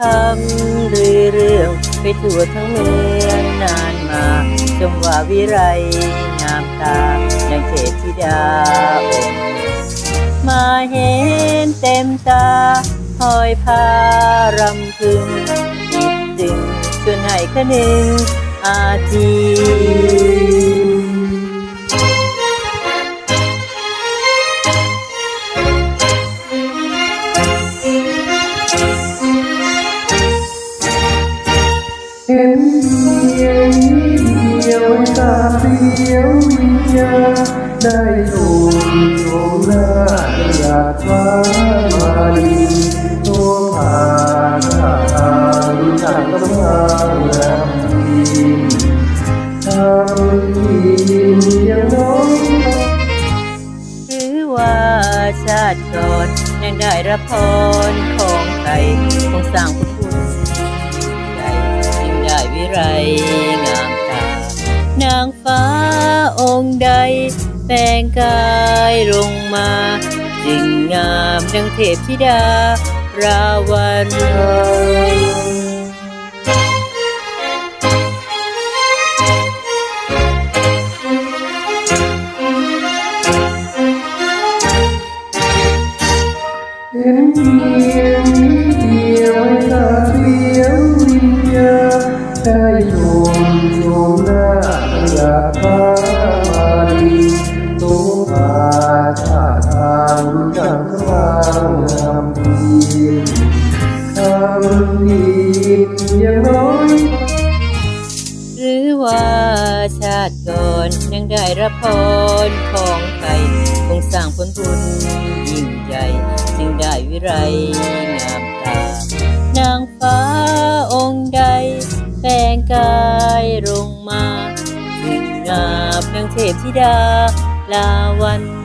คำลือเรื่องไปทั่วทั้งเมืองนานมาจงว่าวิไรงามตาอย่างเทพธิดาองค์มาเห็นเต็มตาหอยพารำพึงคิดถึงชวนให้คนึงอาที ตาเดียววิญญาณได้โูโยมหน้าอยากฟ้ามาดีตัวผ่านทางจากกำลังแรงดีทำดีอย่างน้อยหรือว่าชาติก่อนยังได้รับพรของใครคงสร้างพุทธคุณใหญ่จึงได้วิไร ฟ้าองค์ใดแปลงกายลงมาจึงงามดังเทพธิดาราวันเห็นเพียงนิดเดียวตาเดียววิญญาได้โยมโยมหน้า ยากฟ้ามาดีตัวผ่าชาทางจากกำลังงามดีทำดีอย่างน้อย หรือว่าชาติก่อนยังได้รับพรของใครคงสร้างผลบุญยิ่งใหญ่จึงได้วิไรงามตานางฟ้าองค์ใดแปลงกายลงมา งามนางเทพธิดาลาวัน